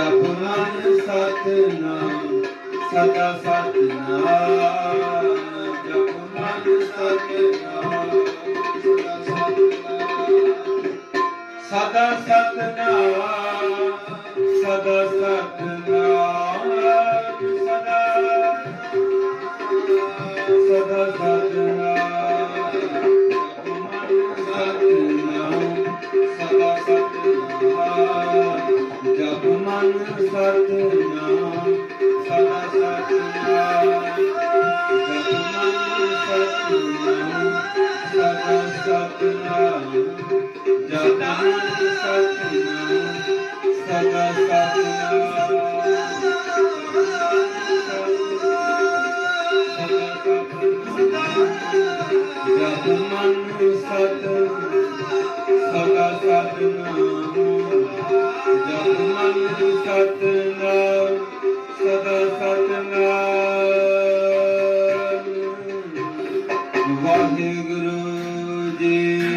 ਜਪ ਮਨ ਸਤਨਾਮ ਸਦਾ ਸਤਨਾਮ। ਜਪ ਮਨ ਸਤਨਾਮ ਸਦਾ ਸਤਨਾਮ। ਸਦਾ ਸਤਨਾਮ ਸਦਾ ਸਦਾ ਜਪ ਮਨ ਸਤ ਸਦਾ ਸਤਨਾਮ ਵਾਹਿਗੁਰੂ ਜੀ